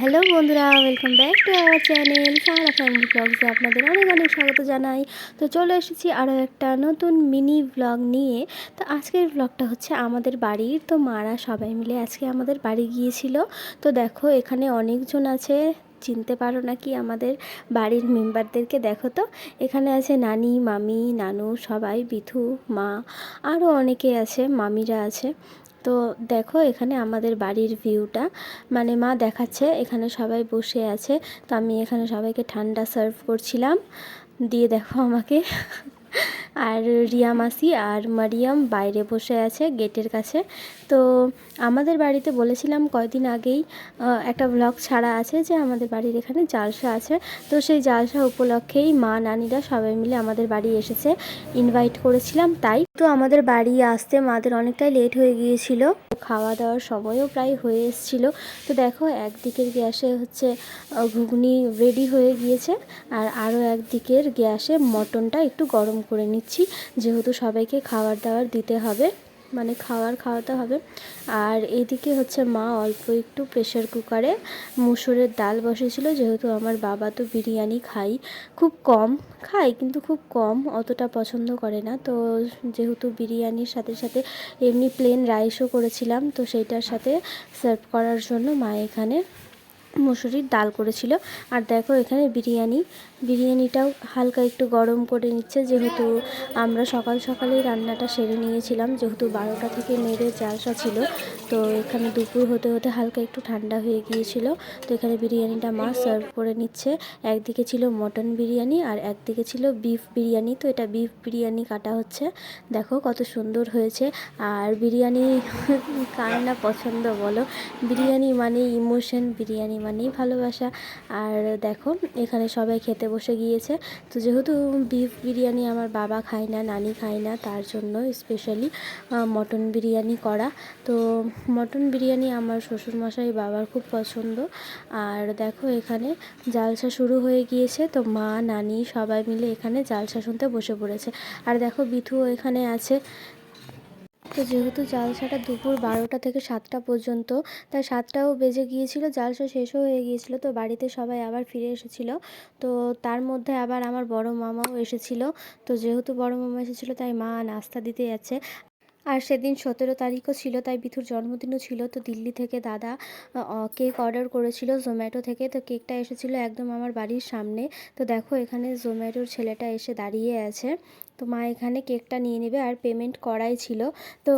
Hello বন্ধুরা welcome back to our channel Sara family ব্লগসে আপনাদের অনেক অনেক স্বাগত জানাই। তো চলে এসেছি আরও একটা নতুন মিনি ব্লগ নিয়ে। তো আজকের ব্লগটা হচ্ছে আমাদের বাড়ির, তো মারা সবাই মিলে আজকে আমাদের বাড়ি গিয়েছিল। তো দেখো এখানে অনেকজন আছে, চিনতে পারো নাকি আমাদের বাড়ির মেম্বারদেরকে দেখো তো, এখানে আছে নানি, মামি, নানু, সবাই, বিথু, মা আরও অনেকে আছে, মামিরা আছে। তো দেখো এখানে আমাদের বাড়ির ভিউটা মানে মা দেখাচ্ছে, এখানে সবাই বসে আছে। তো আমি এখানে সবাইকে ঠান্ডা সার্ভ করছিলাম। দিয়ে দেখো আমাকে। আর রিয়া মাসি আর মারিয়াম বাইরে বসে আছে গেটের কাছে। তো আমাদের বাড়িতে বলেছিলাম কয়দিন আগেই একটা ব্লগ ছাড়া আছে যে আমাদের বাড়ির এখানে জালসা আছে। তো সেই জালসা উপলক্ষেই মা, নানিরা সবাই মিলে আমাদের বাড়ি এসেছে। ইনভাইট করেছিলাম তাই। তো আমাদের বাড়ি আসতে মাদের অনেকটাই লেট হয়ে গিয়েছিল। খাওয়া দাওয়ার সময়ও প্রায় হয়ে এসেছিল। তো দেখো, একদিকের গ্যাসে হচ্ছে ঘুগনি রেডি হয়ে গিয়েছে। আর আরও একদিকের গ্যাসে মটনটা একটু গরম করে নিচ্ছি। যেহেতু সবাইকে খাবার দাবার দিতে হবে। মানে খাওয়ার খাওয়াতে হবে। আর এদিকে হচ্ছে মা অল্প একটু প্রেশার কুকারে মুসুরের ডাল বসেছিল, যেহেতু আমার বাবা তো বিরিয়ানি খাই খুব কম খায়, কিন্তু খুব কম, অতটা পছন্দ করে না। তো যেহেতু বিরিয়ানির সাথে সাথে এমনি প্লেন রাইসও করেছিলাম, তো সেইটার সাথে সার্ভ করার জন্য মা এখানে মুসুরির ডাল করেছিল। আর দেখো এখানে বিরিয়ানি। বিরিয়ানিটাও হালকা একটু গরম করে নিচ্ছে। যেহেতু আমরা সকাল সকালেই রান্নাটা সেরে নিয়েছিলাম, যেহেতু বারোটা থেকে মেরে জালসা ছিল, তো এখানে দুপুর হতে হতে হালকা একটু ঠান্ডা হয়ে গিয়েছিল। তো এখানে বিরিয়ানিটা মা সার্ভ করে নিচ্ছে। একদিকে ছিল মটন বিরিয়ানি আর একদিকে ছিল বিফ বিরিয়ানি। তো এটা বিফ বিরিয়ানি কাটা হচ্ছে। দেখো কত সুন্দর হয়েছে। আর বিরিয়ানি কার না পছন্দ বলো? বিরিয়ানি মানে ইমোশন, বিরিয়ানি মানেই ভালোবাসা। আর দেখো, এখানে সবাই খেতে বসে গিয়েছে। তো যেহেতু বিফ বিরিয়ানি আমার বাবা খায় না, নানি খায় না, তার জন্য স্পেশালি মটন বিরিয়ানি করা। তো মটন বিরিয়ানি আমার শ্বশুরমশাই বাবার খুব পছন্দ। আর দেখো, এখানে জালসা শুরু হয়ে গিয়েছে। তো মা, নানি সবাই মিলে এখানে জালসা শুনতে বসে পড়েছে। আর দেখো, বিথুও এখানে আছে। তো যেহেতু জালসাটা দুপুর বারোটা থেকে সাতটা পর্যন্ত তাই সাতটাও বেজে গিয়েছিল, জালসা শেষও হয়ে গিয়েছিল, তো বাড়িতে সবাই আবার ফিরে এসেছিল। তো তার মধ্যে আবার আমার বড় মামাও এসেছিল। তো যেহেতু বড় মামা এসেছিল, তাই মা নাস্তা দিতে যাচ্ছে। আর সেদিন সতেরো তারিখও ছিল, তাই বিথুর জন্মদিনও ছিল। তো দিল্লি থেকে দাদা কেক অর্ডার করেছিল জোম্যাটো থেকে। তো কেকটা এসেছিল একদম আমার বাড়ির সামনে। তো দেখো এখানে জোম্যাটোর ছেলেটা এসে দাঁড়িয়ে আছে। তো মা এখানে কেকটা নিয়ে নেবে আর পেমেন্ট করাই ছিল। তো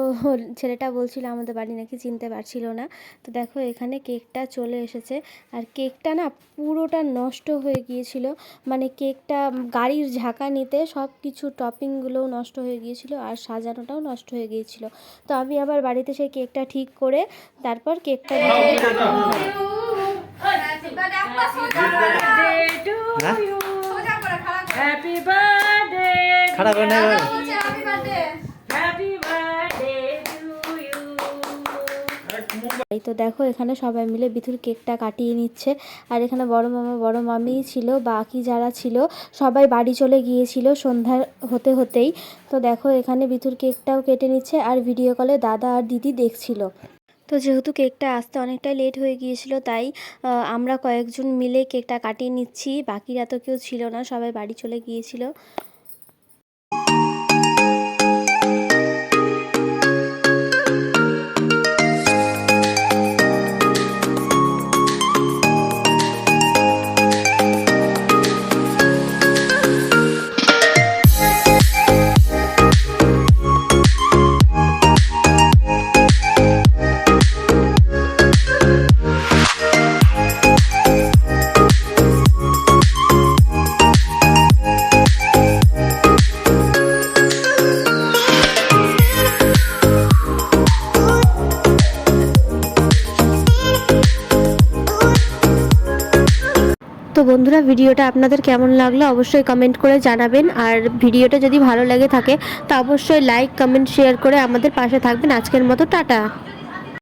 ছেলেটা বলছিল আমাদের বাড়ি নাকি চিনতে পারছিল না। তো দেখো এখানে কেকটা চলে এসেছে। আর কেকটা না পুরোটা নষ্ট হয়ে গিয়েছিল। মানে কেকটা গাড়ির ঝাঁকা নিতে সব কিছু টপিংগুলোও নষ্ট হয়ে গিয়েছিল আর সাজানোটাও নষ্ট হয়ে গিয়েছিল। তো আমি আবার বাড়িতে সেই কেকটা ঠিক করে তারপর কেকটা Happy birthday. নেই ভাই। Happy birthday. To you. এই তো দেখো এখানে সবাই মিলে বিথুর কেকটা কাটিয়ে নিচ্ছে। আর এখানে বড় মামা বড় মামি ছিল বাকি যারা ছিল সবাই বাড়ি চলে গিয়েছিল সন্ধ্যা হতে হতেই। তো দেখো এখানে বিথুর কেকটাও কেটে নিচ্ছে আর ভিডিও কলে দাদা আর দিদি দেখছিল। তো যেহেতু কেকটা আসতে অনেকটাই লেট হয়ে গিয়েছিল তাই আমরা কয়েকজন মিলে কেকটা কাটিয়ে নিচ্ছি। বাকিরা তো কেউ ছিল না সবাই বাড়ি চলে গিয়েছিল। তো বন্ধুরা, ভিডিওটা আপনাদের কেমন লাগল অবশ্যই কমেন্ট করে জানাবেন। আর ভিডিওটা যদি ভালো লাগে থাকে, তা অবশ্যই লাইক কমেন্ট শেয়ার করে আমাদের পাশে থাকবেন। আজকের মতো টাটা।